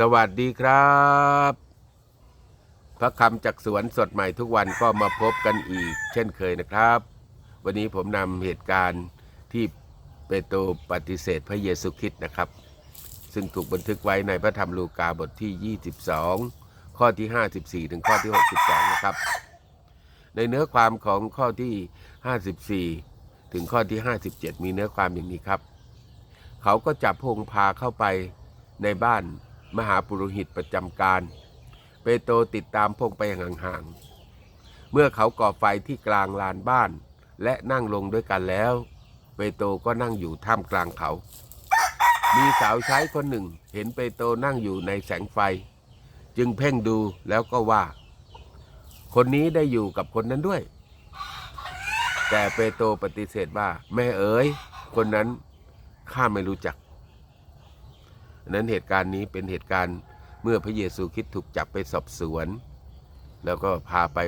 สวัสดีครับ พระคำจากสวนสดใหม่ทุกวันก็มาพบกันอีก เช่นเคยนะครับ วันนี้ผมนำเหตุการณ์ที่เปโตรปฏิเสธพระเยซูคริสต์นะครับ ซึ่งถูกบันทึกไว้ในพระธรรมลูกาบทที่ 22 ข้อที่ 54 ถึงข้อที่ 62 นะครับ ในเนื้อความของข้อที่ 54 ถึงข้อที่ 57 มีเนื้อความอย่างนี้ครับ เขาก็จับพงพาเข้าไปในบ้าน มหาปุโรหิตประจำการ เปโตรติดตามพระองไปห่างๆ เมื่อเขาก่อไฟที่กลางลานบ้าน และนั่งลงด้วยกันแล้ว เปโตรก็นั่งอยู่ท่ามกลางเขา มีสาวใช้คนหนึ่งเห็นเปโตรนั่งอยู่ในแสงไฟ จึงเพ่งดูแล้วก็ว่า คนนี้ได้อยู่กับคนนั้นด้วย แต่เปโตรปฏิเสธว่า แม่เอ๋ยคนนั้นข้าไม่รู้จัก นั้นเหตุการณ์นี้เป็นเหตุการณ์เมื่อพระเยซูคริสต์ถูกจับไปสอบสวน แล้วก็พาไป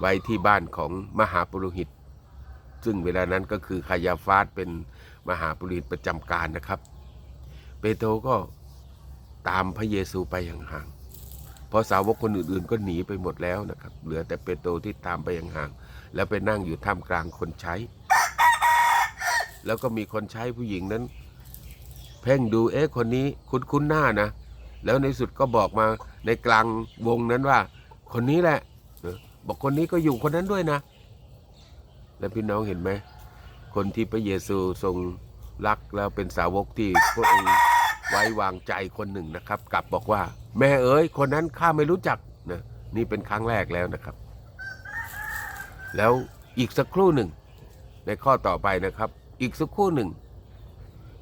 ไว้ที่บ้านของมหาปุโรหิต ซึ่งเวลานั้นก็คือคายาฟาสเป็นมหาปุโรหิตประจำการนะครับ เปโตรก็ตามพระเยซูไปห่างๆเพราะสาวกคนอื่นๆ ก็หนีไปหมดแล้วนะครับ เหลือแต่เปโตรที่ตามไปห่างๆแล้วไปนั่งอยู่ท่ามกลางคนใช้ แล้วก็มีคนใช้ผู้หญิงนั้น เพ่งดูเอ๊ะคนนี้คุ้นคุ้นๆหน้านะ แล้วในสุดก็บอกมาในกลางวงนั้นว่า คนนี้แหละบอกคนนี้ก็อยู่คนนั้นด้วยนะ แล้วพี่น้องเห็นไหมคนที่พระเยซูทรงรักแล้วเป็นสาวกที่พระองค์ไว้วางใจคนหนึ่งนะครับ กลับบอกว่า แม่เอ๋ยคนนั้นข้าไม่รู้จักนะนี่เป็นครั้งแรกแล้วนะครับ แล้วอีกสักครู่หนึ่ง ในข้อต่อไปนะครับ อีกสักครู่หนึ่ง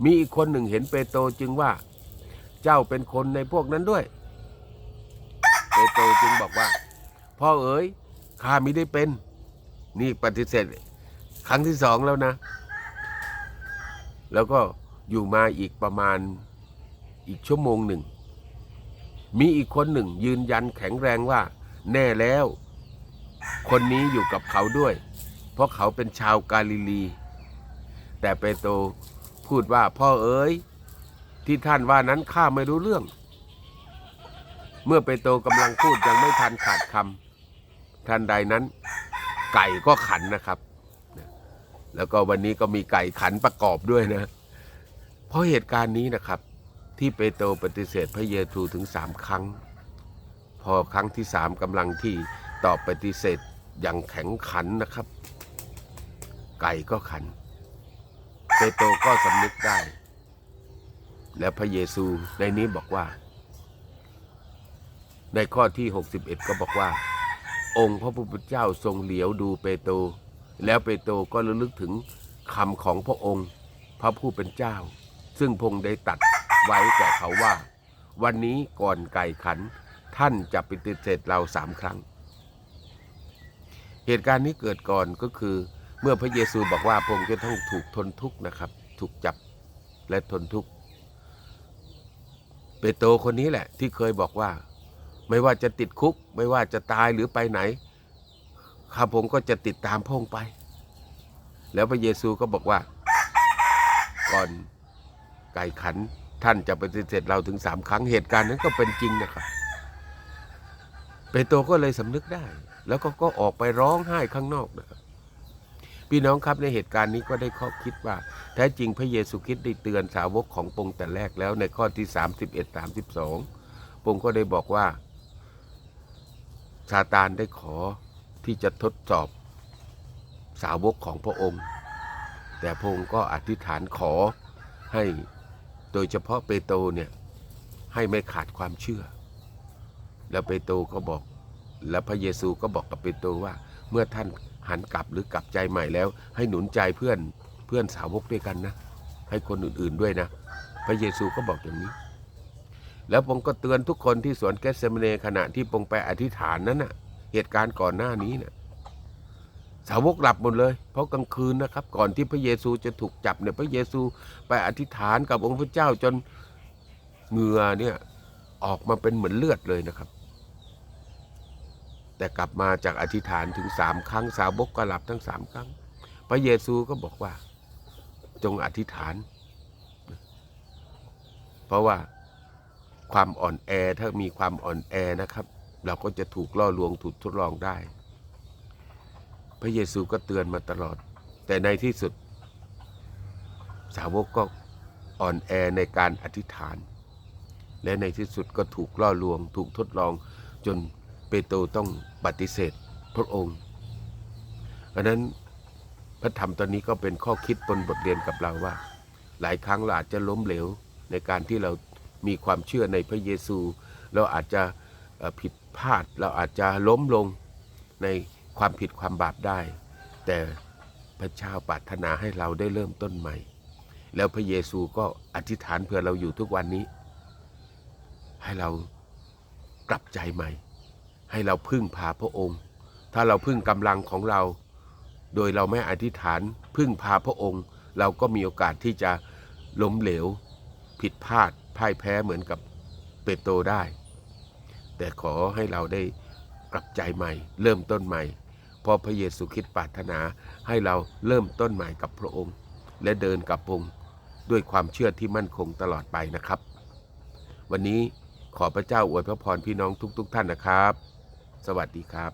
มีอีกคนหนึ่งเห็นเปโตรจึงว่า เจ้าเป็นคนในพวกนั้นด้วย เปโตรจึงบอกว่า พ่อเอ๋ยข้ามิได้เป็น นี่ปฏิเสธ ครั้งที่สองแล้วนะ แล้วก็อยู่มาอีกประมาณอีกชั่วโมงหนึ่ง มีอีกคนหนึ่งยืนยันแข็งแรงว่า แน่แล้ว คนนี้อยู่กับเขาด้วย เพราะเขาเป็นชาวกาลิลี แต่เปโตร พูดว่าพ่อเอ๋ยที่ท่านว่านั้นข้าไม่รู้เรื่อง เมื่อเปโตรกำลังพูดยังไม่ทันขาดคำทันใดนั้น ไก่ก็ขันนะครับ แล้วก็วันนี้ก็มีไก่ขันประกอบด้วยนะ เพราะเหตุการณ์นี้นะครับ ที่เปโตรปฏิเสธพระเยซูถึงสามครั้ง พอครั้งที่สามกำลังที่ตอบปฏิเสธอย่างแข็งขันนะครับ ไก่ก็ขัน ปโตรก็สำนึกได้ และพระเยซูในนี้บอกว่า ในข้อที่ 61 ก็บอกว่า องค์พระผู้เป็นเจ้าทรงเหลียวดูเปโตรแล้วเปโตรก็ระลึกถึงคำของพระองค์ พระผู้เป็นเจ้า ซึ่งพงค์ได้ตัดไว้แก่เขาว่า วันนี้ก่อนไก่ขัน ท่านจะปฏิเสธเราสามครั้ง เหตุการณ์นี้เกิดก่อนก็คือ เมื่อพระเยซูบอกว่าพระองค์จะต้องถูกทนทุกข์นะครับ ถูกจับและทนทุกข์เปโตรคนนี้แหละ ที่เคยบอกว่า ไม่ว่าจะติดคุก ไม่ว่าจะตายหรือไปไหนข้าพงก็จะติดตามพงไป แล้วพระเยซูก็บอกว่า ก่อนไก่ขันท่านจะปฏิเสธเราถึงสามครั้งเหตุการณ์นั้นก็เป็นจริงนะครับ เปโตรก็เลยสำนึกได้ แล้วก็ก็ออกไปร้องไห้ข้างนอกนะ พี่น้องครับในเหตุการณ์นี้ก็ได้ข้อคิดว่า แท้จริงพระเยซูคริสต์ได้เตือนสาวกของพระองค์แต่แรกแล้วในข้อที่ 31 32พระองค์ก็ได้บอกว่าซาตานได้ขอที่จะทดสอบสาวกของพระองค์ แต่พระองค์ก็อธิษฐานขอให้โดยเฉพาะเปโตรเนี่ยให้ไม่ขาดความเชื่อ แล้วเปโตรก็บอก แล้วพระเยซูก็บอกกับเปโตรว่าเมื่อท่าน หันกลับหรือกลับใจใหม่แล้ว ให้หนุนใจเพื่อนเพื่อนสาวกด้วยกันนะ ให้คนอื่นๆด้วยนะ พระเยซูก็บอกอย่างนี้ แล้วผมก็เตือนทุกคนที่สวนแกสเซมเนขณะที่ปงไปอธิษฐานนั้นน่ะ เหตุการณ์ก่อนหน้านี้น่ะสาวกหลับหมดเลย เพราะกลางคืนนะครับ ก่อนที่พระเยซูจะถูกจับเนี่ยพระเยซูไปอธิษฐานกับองค์พระเจ้าจนเหงื่อเนี่ยออกมาเป็นเหมือนเลือดเลยนะครับ แต่กลับมาจากอธิษฐานถึงสามครั้งสาวกก็หลับทั้งสามครั้ง พระเยซูก็บอกว่า จงอธิษฐาน เพราะว่าความอ่อนแอถ้ามีความอ่อนแอนะครับ เราก็จะถูกล่อลวงถูกทดลองได้ พระเยซูก็เตือนมาตลอด แต่ในที่สุด สาวกก็อ่อนแอในการอธิษฐาน และในที่สุดก็ถูกล่อลวงถูกทดลองจน เปโตรต้องปฏิเสธพระองค์อันนั้นพระธรรมตอนนี้ก็เป็นข้อคิดบนบทเรียนกับเราว่า หลายครั้งเราอาจจะล้มเหลวในการที่เรามีความเชื่อในพระเยซู เราอาจจะผิดพลาดเราอาจจะล้มลงในความผิดความบาปได้ แต่พระเจ้าปรารถนาให้เราได้เริ่มต้นใหม่ แล้วพระเยซูก็อธิษฐานเพื่อเราอยู่ทุกวันนี้ ให้เรากลับใจใหม่ ให้เราพึ่งพาพระองค์ ถ้าเราพึ่งกำลังของเรา โดยเราไม่อธิษฐานพึ่งพาพระองค์ เราก็มีโอกาสที่จะล้มเหลว ผิดพลาดพ่ายแพ้เหมือนกับเปโตรได้ แต่ขอให้เราได้กลับใจใหม่ เริ่มต้นใหม่พราะพระเยซูคริสต์ปรารถนาให้เราเริ่มต้นใหม่กับพระองค์ และเดินกับพระองค์ด้วยความเชื่อที่มั่นคงตลอดไปนะครับ วันนี้ขอพระเจ้าอวยพระพรพี่น้องทุก ๆ ท่านนะครับ สวัสดีครับ